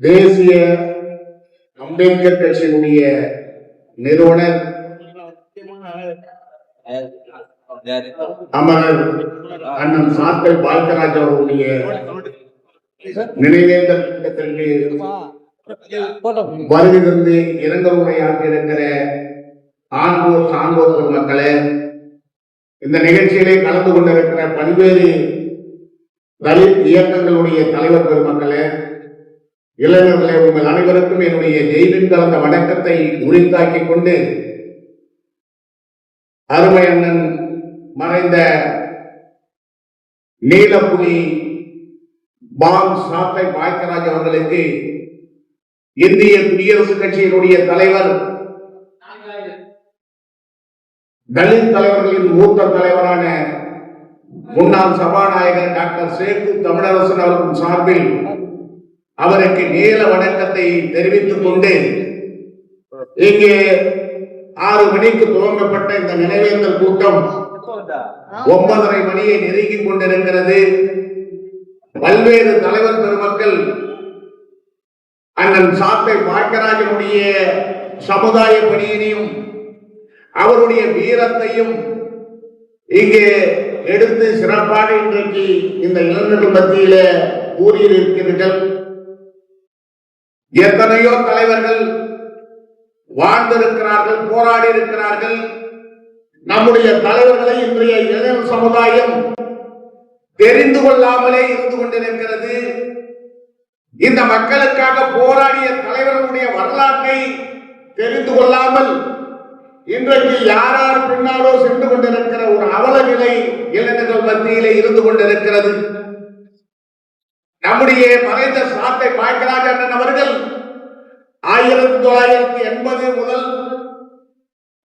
தேசிய அம்பேத்கர் கட்சியினுடைய நிறுவனர் அமரர் அண்ணன் சாத்தல் பால்கராஜ் அவர்களுடைய நினைவேந்தல் கூட்டத்திற்கு வருகை தந்து இரங்கல் உரையாற்றியிருக்கிற ஆண்போர் சான்றோர் மக்களே இந்த நிகழ்ச்சியிலே கலந்து கொண்டிருக்கிற பல்வேறு தலித் இயக்கங்களுடைய தலைவர் பெருமக்களே இளைஞர்களே உங்கள் அனைவருக்கும் என்னுடைய ஜெயிலின் கலந்த வணக்கத்தை உரித்தாக்கிக் கொண்டு அருமை அண்ணன் மறைந்த நீலப்புலி பாம் சாத்தை பாய்க்கராஜ் அவர்களுக்கு இந்திய குடியரசுக் கட்சியினுடைய தலைவர் தலித் தலைவர்களின் மூத்த தலைவரான முன்னாள் சபாநாயகர் டாக்டர் சேகு தமிழரசன் அவர்கள் சார்பில் அவருக்கு நீல வணக்கத்தை தெரிவித்துக் கொண்டு இங்கே ஆறு மணிக்கு துவங்கப்பட்ட இந்த நினைவேந்தல் கூட்டம் ஒன்பதரை மணியை நெருங்கிக் கொண்டிருக்கிறது. பல்வேறு தலைவர் பெருமக்கள் அண்ணன் சாத்தை பாக்கராஜனுடைய சமுதாய பணியினையும் அவருடைய வீரத்தையும் இங்கே எடுத்து சிறப்பாக இன்றைக்கு இந்த இளைஞர்கள் மத்தியில கூறியிருக்கிறீர்கள் எத்தனையோ தலைவர்கள் வாழ்ந்திருக்கிறார்கள் போராடி இருக்கிறார்கள் நம்முடைய தலைவர்களை இன்றைய இளைஞர் சமுதாயம் தெரிந்து கொள்ளாமலே இருந்து கொண்டிருக்கிறது. இந்த மக்களுக்காக போராடிய தலைவர்களுடைய வரலாற்றை தெரிந்து கொள்ளாமல் இன்றைக்கு யார் யார் பின்னாலோ சென்று கொண்டிருக்கிற ஒரு அவல நிலை இளைஞர்கள் மத்தியிலே இருந்து கொண்டிருக்கிறது. நம்முடைய மறைந்த சாத்தை பாய்க்கராஜ் அண்ணன் அவர்கள் ஆயிரத்தி தொள்ளாயிரத்தி எண்பது முதல்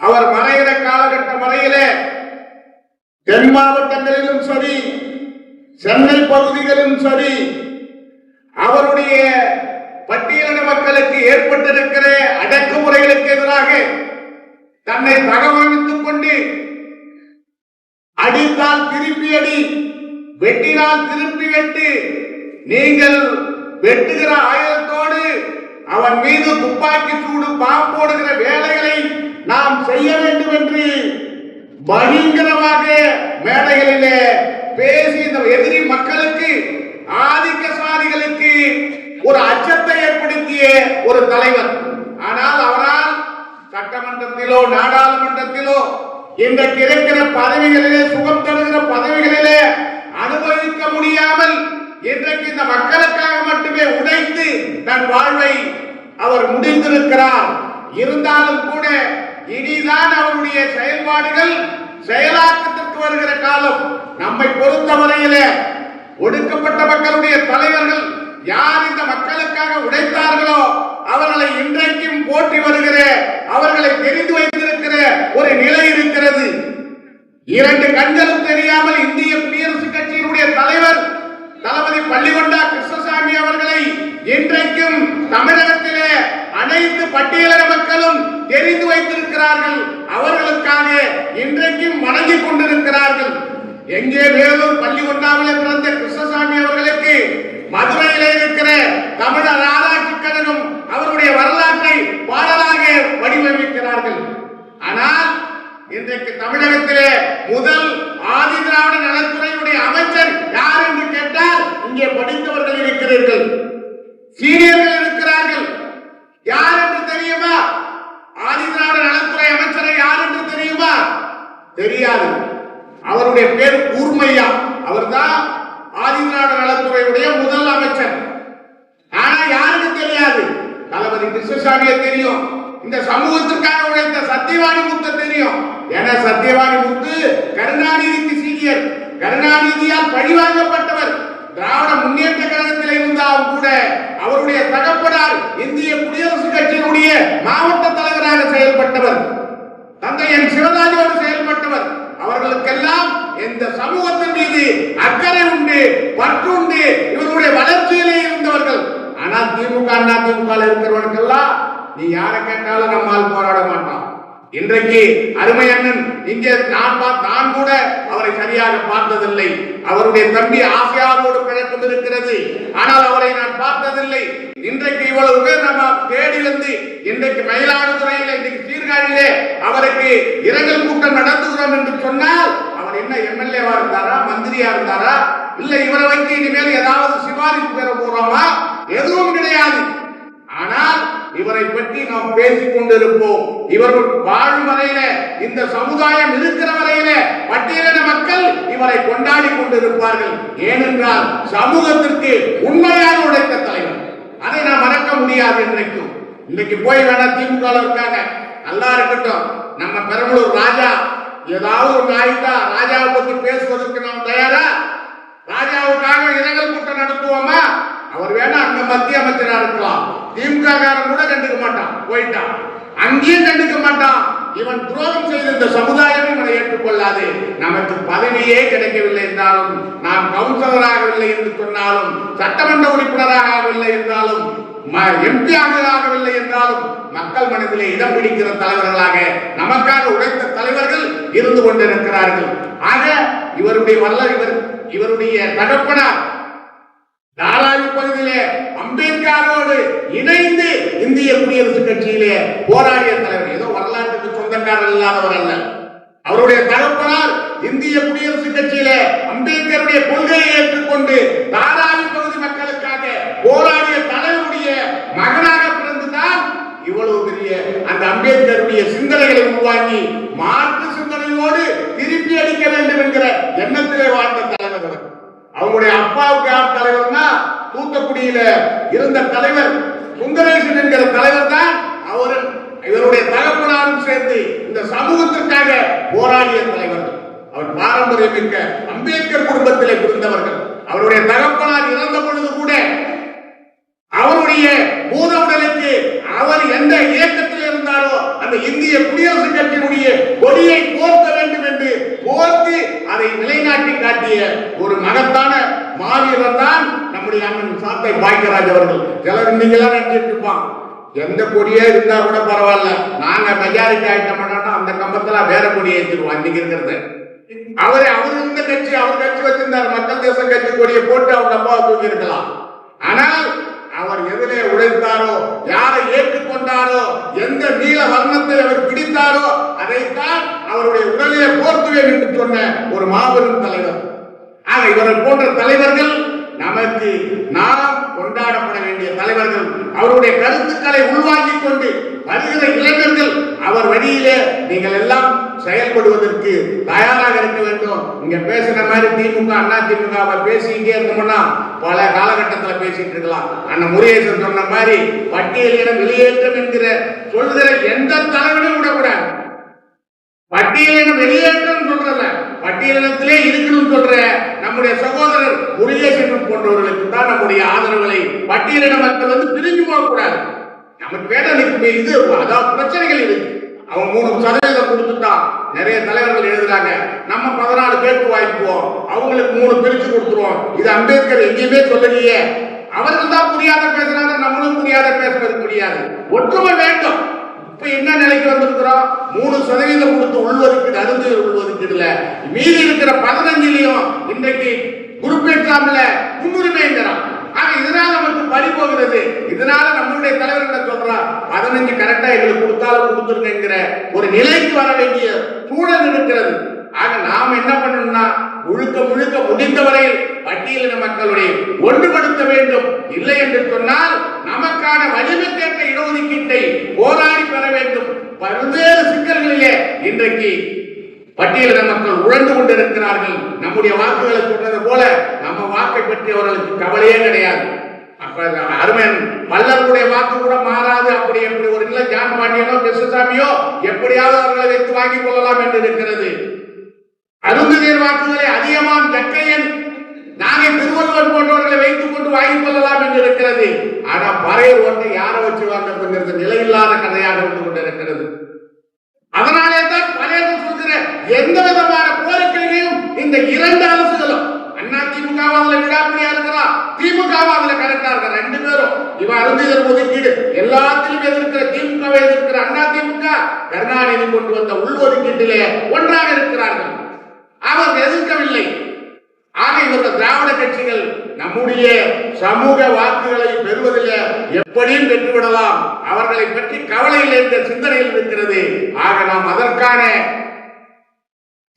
அவர் மறைகிற காலகட்டம் வரையில தென் மாவட்டங்களிலும் சரி சென்னை பகுதிகளிலும் சரி அவருடைய பட்டியலின மக்களுக்கு ஏற்பட்டிருக்கிற அடக்குமுறைகளுக்கு எதிராக தன்னை தகவமைத்துக் கொண்டு அடித்தால் திருப்பி அடி வெட்டினால் திருப்பி வெட்டு நீங்கள் வெட்டுகிற ஆயுதத்தோடு அவன் மீது துப்பாக்கி சூடு பாம்போடுகிற வேலைகளை நாம் செய்ய வேண்டும் என்று பயங்கரமாக மேடைகளிலே பேசி இந்த எதிரி மக்களுக்கு ஆதிக்க சாதிகளுக்கு ஒரு அச்சத்தை ஏற்படுத்திய ஒரு தலைவர். ஆனால் அவரால் சட்டமன்றத்திலோ நாடாளுமன்றத்திலோ இன்றைக்கு இருக்கிற பதவிகளிலே சுகம் தருகிற பதவிகளிலே அனுபவிக்க முடியாமல் இன்றைக்கு இந்த மக்களுக்காக மட்டுமே உடைத்து தன் வாழ்வை அவர் முடிந்திருக்கிறார். இருந்தாலும் கூட இனிதான் அவருடைய செயல்பாடுகள் செயலாக்கத்திற்கு வருகிற காலம். நம்மை பொறுத்தவரையிலே ஒடுக்கப்பட்ட மக்களுடைய தலைவர்கள் யார் இந்த மக்களுக்காக உடைத்தார்களோ அவர்களை இன்றைக்கும் போற்றி வருகிற அவர்களை தெரிந்து வைத்திருக்கிற ஒரு நிலை இருக்கிறது இரண்டு கண்களும் தெரியாமல் இந்திய குடியரசுக் கட்சியினுடைய தலைவர் தளபதி பள்ளிகொண்டா கிருஷ்ணசாமி அவர்களை இன்றைக்கும் தமிழகத்திலே அனைத்து பட்டியலின மக்களும் தெரிந்து வைத்திருக்கிறார்கள் அவர்களுக்காக இன்றைக்கும் வணங்கிக் கொண்டிருக்கிறார்கள் எங்கே வேலூர் பள்ளிகொண்டாவிலே பிறந்த கிருஷ்ணசாமி அவர்களுக்கு மதுரையிலே இருக்கிற தமிழர் ஆராய்ச்சி கழகம் அவருடைய வரலாற்றை பாடலாக வடிவமைக்கிறார்கள் ஆனால் இன்றைக்கு தமிழகத்திலே முதல் ஆதி திராவிட நலத்துறையுடைய அமைச்சர் யார் என்று கேட்டால் இங்கே படித்தவர்கள் இருக்கிறீர்கள் சீனியர்கள் இருக்கிறார்கள் யார் என்று தெரியுமா ஆதி திராவிட நலத்துறை அமைச்சரை யார் என்று தெரியுமா தெரியாது அவருடைய பேர் கூர்மையா அவர்தான் ஆதி திராவிட நலத்துறையுடைய முதல் அமைச்சர் ஆனா யாருக்கு தெரியாது தளபதி கிருஷ்ணசாமியை தெரியும். இந்த சமூகத்துக்காக உழைத்த சத்தியவாணி முத்து தெரியும். என சத்தியவாணி முத்து கருணாநிதிக்கு சீனியர் கருணாநிதியால் பழிவாங்கப்பட்டவர். திராவிட முன்னேற்ற கழகத்தில் இருந்தாலும் கூட அவருடைய தகப்பனால் இந்திய குடியரசு கட்சியினுடைய மாவட்ட தலைவராக செயல்பட்டவர். தந்தை என் சிவராஜோடு செயல்பட்டவர். அவர்களுக்கெல்லாம் இந்த சமூகத்தின் மீது அக்கறை உண்டு பற்று உண்டு இவருடைய வளர்ச்சியிலே இருந்தவர்கள். ஆனால் திமுக அண்ணா திமுக இருக்கிறவனுக்கெல்லாம் நீ யாரை கேட்டாலும் நம்மால் போராட மாட்டான். இன்றைக்கு அருமை அண்ணன் இங்கே நான் நான் கூட அவரை சரியாக பார்த்ததில்லை. அவருடைய தம்பி ஆசையாரோடு பழக்கம் இருக்கிறது. ஆனால் அவரை நான் பார்த்ததில்லை. இன்றைக்கு இவ்வளவு பேர் நம்ம தேடி வந்து இன்றைக்கு மயிலாடுதுறையில் இன்றைக்கு சீர்காழியிலே அவருக்கு இரங்கல் கூட்டம் நடத்துகிறோம் என்று சொன்னால் அவர் என்ன எம்எல்ஏவா இருந்தாரா மந்திரியா இருந்தாரா இல்ல இவரை வைத்து இனிமேல் ஏதாவது சிபாரிசு பெற போறோமா? எதுவும் கிடையாது. ஆனால் இவரை பற்றி நாம் பேசிக் கொண்டிருப்போம். இவர் வாழும் வரையில இந்த சமுதாயம் இருக்கிற வரையில பட்டியலின மக்கள் இவரை கொண்டாடி கொண்டிருப்பார்கள். ஏனென்றால் சமூகத்திற்கு உண்மையாக உழைத்த தலைவர். அதை நாம் மறக்க முடியாது இன்றைக்கும் இன்னைக்கு போய் வேணா திமுக இருக்காங்க. நல்லா இருக்கட்டும். நம்ம பெரம்பலூர் ராஜா ஏதாவது ஒரு ஆயிட்டா ராஜாவை பத்தி பேசுவதற்கு நாம் தயாரா? ராஜாவுக்காக இரங்கல் கூட்டம் நடத்துவோமா? அவர் வேணா அங்க மத்திய அமைச்சரா இருக்கலாம். திமுக காரன் கூட கண்டுக்க மாட்டான். போயிட்டான். அங்கேயும் கண்டுக்க மாட்டான். இவன் துரோகம் செய்த இந்த சமுதாயம் இவனை ஏற்றுக்கொள்ளாது. நமக்கு பதவியே கிடைக்கவில்லை என்றாலும் நாம் கவுன்சிலராகவில்லை என்று சொன்னாலும் சட்டமன்ற உறுப்பினராக ஆகவில்லை என்றாலும் எம்பி ஆகவில்லை என்றாலும் மக்கள் மனதிலே இடம் பிடிக்கிற தலைவர்களாக நமக்காக உழைத்த தலைவர்கள் இருந்து கொண்டிருக்கிறார்கள். ஆக இவருடைய வல்ல இவர் இவருடைய தகப்பனார் தாராவி பகுதியிலே அம்பேத்கரோடு இணைந்து இந்திய குடியரசு கட்சியிலே போராடிய தலைவர். ஏதோ வரலாற்றுக்கு சொந்தக்காரர் இல்லாதவர் அல்ல. அவருடைய தகப்பனார் இந்திய குடியரசு கட்சியிலே அம்பேத்கருடைய கொள்கையை ஏற்றுக்கொண்டு தாராவி பகுதி மக்களுக்காக போராடிய தலைவருடைய மகனாக பிறந்துதான் இவ்வளவு பெரிய அந்த தன்னுடைய சிந்தனைகளை உருவாக்கி மாற்று சிந்தனையோடு திருப்பி அடிக்க வேண்டும் என்கிற எண்ணத்திலே வாழ்ந்த தலைவர் அவங்களுடைய அப்பாவுக்கு யார் தலைவர்னா தூத்துக்குடியில இருந்த தலைவர் சுந்தரேசன் என்கிற தலைவர் தான் அவர் இவருடைய தகப்பனாரும் சேர்ந்து இந்த சமூகத்திற்காக போராடிய தலைவர்கள் அவர் பாரம்பரியம் மிக்க அம்பேத்கர் குடும்பத்திலே பிறந்தவர்கள். அவருடைய தகப்பனார் இறந்த பொழுது கூட அவருடைய பூத உடலுக்கு அவர் எந்த இயக்கத்தில் இருந்தாரோ அந்த இந்திய குடியரசுக் கட்சியினுடைய கொடியை போர்த்த வேண்டும் என்று போர்த்து அதை நிலைநாட்டி காட்டிய ஒரு மகத்தான மாவீரர் தான் நம்முடைய அண்ணன் பாக்கியராஜ் அவர்கள் சிலர் இன்னைக்கெல்லாம் நினைச்சிட்டு இருப்பான் எந்த கொடியே இருந்தா கூட பரவாயில்ல. நாங்க மெஜாரிட்டி ஆயிட்டோம்னா அந்த கம்பத்துல வேற கொடியை ஏற்றிடுவோம் அன்னைக்கு இருக்கிறது. அவரை அவர் இருந்த கட்சி அவர் கட்சி வச்சிருந்தார். மக்கள் தேச கட்சி கொடியை போட்டு அவங்க அப்பாவை தூக்கி இருக்கலாம் ஆனால் அவர் எதிலே உழைத்தாரோ யாரை ஏற்றுக்கொண்டாரோ எந்த நீல வர்ணத்தை அவர் பிடித்தாரோ அதைத்தான் அவருடைய உடலிலே போர்த்துவேன் என்று சொன்ன ஒரு மாபெரும் தலைவர். ஆக இவரை போன்ற தலைவர்கள் நமக்கு நாம் கொண்டாடப்பட வேண்டிய தலைவர்கள் அவருடைய கருத்துக்களை உள்வாங்கிக் கொண்டு வருகிற இளைஞர்கள் அவர் வழியிலே நீங்கள் எல்லாம் செயல்படுவதற்கு தயாராக இருக்க வேண்டும். இங்க பேசுன மாதிரி திமுக அண்ணா திமுக பேசிக்கிட்டே இருந்தோம்னா பல காலகட்டத்தில் பேசிட்டு இருக்கலாம். அண்ணன் முருகேசன் சொன்ன மாதிரி பட்டியலிடம் வெளியேற்றம் என்கிற சொல்கிற எந்த தலைவனும் விடக்கூடாது. பட்டியலினம் வெளியேற்றம் சொல்றல பட்டியலினத்திலே இருக்கணும் சொல்ற நம்முடைய சகோதரர் முருகேசன் போன்றவர்களுக்கு தான் நம்முடைய ஆதரவுகளை பட்டியலின மக்கள் வந்து பிரிஞ்சு போக கூடாது நமக்கு வேலை இது அதாவது பிரச்சனைகள் இருக்கு. அவன் மூணு சதவீதம் கொடுத்துட்டான் நிறைய தலைவர்கள் எழுதுறாங்க. நம்ம பதினாலு பேருக்கு வாங்கிக்குவோம் அவங்களுக்கு மூணு பிரிச்சு கொடுத்துருவோம். இது அம்பேத்கர் எங்கேயுமே சொல்லலையே. அவர்கள் தான் புரியாத பேசுறாங்க நம்மளும் புரியாத பேசுறது முடியாது. ஒற்றுமை வேண்டும் வந்திருக்கிறோம் மூணு சதவீதம் கொடுத்து உள்ஒதுக்கீடு அருந்து உள்ஒதுக்கீடுல. மீதி இருக்கிற பதினஞ்சுலயும் இன்றைக்கு குரூப் எக்ஸாம்ல முன்னுரிமைங்கிறான் ஆனா இதனால நமக்கு பறி போகிறது. இதனால நம்மளுடைய தலைவர் என்ன சொல்றா? பதினஞ்சு கரெக்டா எங்களுக்கு கொடுத்தாலும் கொடுத்துருங்கிற ஒரு நிலைக்கு வர வேண்டிய சூழல் இருக்கிறது. ஆக நாம் என்ன பண்ணணும்னா முழுக்க முழுக்க முடிந்தவரையில் பட்டியலின மக்களுடைய ஒன்றுபடுத்த வேண்டும். இல்லை என்று சொன்னால் நமக்கான வலிமைக்கேற்ற இடஒதுக்கீட்டை போராடி பெற வேண்டும். பல்வேறு சிக்கல்களிலே இன்றைக்கு பட்டியலின மக்கள் உழந்து கொண்டிருக்கிறார்கள். நம்முடைய வாக்குகளை சொன்னது போல நம்ம வாக்கை பற்றி அவர்களுக்கு கவலையே கிடையாது. அப்ப அருமன் பல்லருடைய வாக்கு கூட மாறாது அப்படி எப்படி ஒரு நிலை ஜான் பாண்டியனோ கிருஷ்ணசாமியோ எப்படியாவது அவர்களை வைத்து வாங்கிக் கொள்ளலாம் என்று இருக்கிறது. அருந்ததியர் வாக்குகளை அதிகமான் ஜக்கையன் நாங்கள் திருவள்ளுவர் போன்றவர்களை வைத்துக் கொண்டு வாங்கிக் கொள்ளலாம் என்று இருக்கிறது. ஆனா பறைய ஓட்டை யாரை வச்சு வாங்குறதுங்கிறது நிலையில்லாத கதையாக இருந்து கொண்டிருக்கிறது. அதனாலே தான் பறையர் சொல்கிற எந்த விதமான கோரிக்கைகளையும் இந்த இரண்டு அரசுகளும் அண்ணா திமுக அதுல விடாப்பிடியா இருக்கிறான் திமுக அதுல கரெக்டா இருக்கிற ரெண்டு பேரும். இவன் அருந்திதர் ஒதுக்கீடு எல்லாத்திலும் எதிர்க்கிற திமுக எதிர்க்கிற அண்ணா திமுக கருணாநிதி கொண்டு வந்த உள்ஒதுக்கீட்டிலே ஒன்றாக இருக்கிறார்கள். அவர் எதிர்க்கவில்லை. ஆக இவர்கள் திராவிட கட்சிகள் நம்முடைய சமூக வாக்குகளை பெறுவதில் எப்படியும் பெற்றுவிடலாம் அவர்களை பற்றி கவலையில் என்ற சிந்தனையில் இருக்கிறது. ஆக நாம் அதற்கான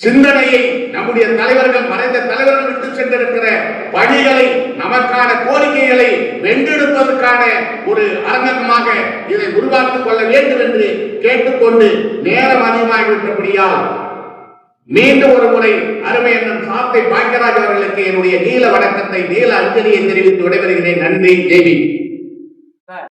சிந்தனையை நம்முடைய தலைவர்கள் மறைந்த தலைவர்கள் விட்டு சென்றிருக்கிற பணிகளை நமக்கான கோரிக்கைகளை வென்றெடுப்பதற்கான ஒரு அரங்கமாக இதை உருவாக்கிக் கொள்ள வேண்டும் என்று கேட்டுக்கொண்டு நேரம் அதிகமாகிவிட்டபடியால் மீண்டும் ஒரு முறை அருமை அண்ணன் சாத்தை பாக்கியராஜ் அவர்களுக்கு என்னுடைய நீல வணக்கத்தை நீல அஞ்சலியை தெரிவித்து விடைபெறுகிறேன். நன்றி. தேவி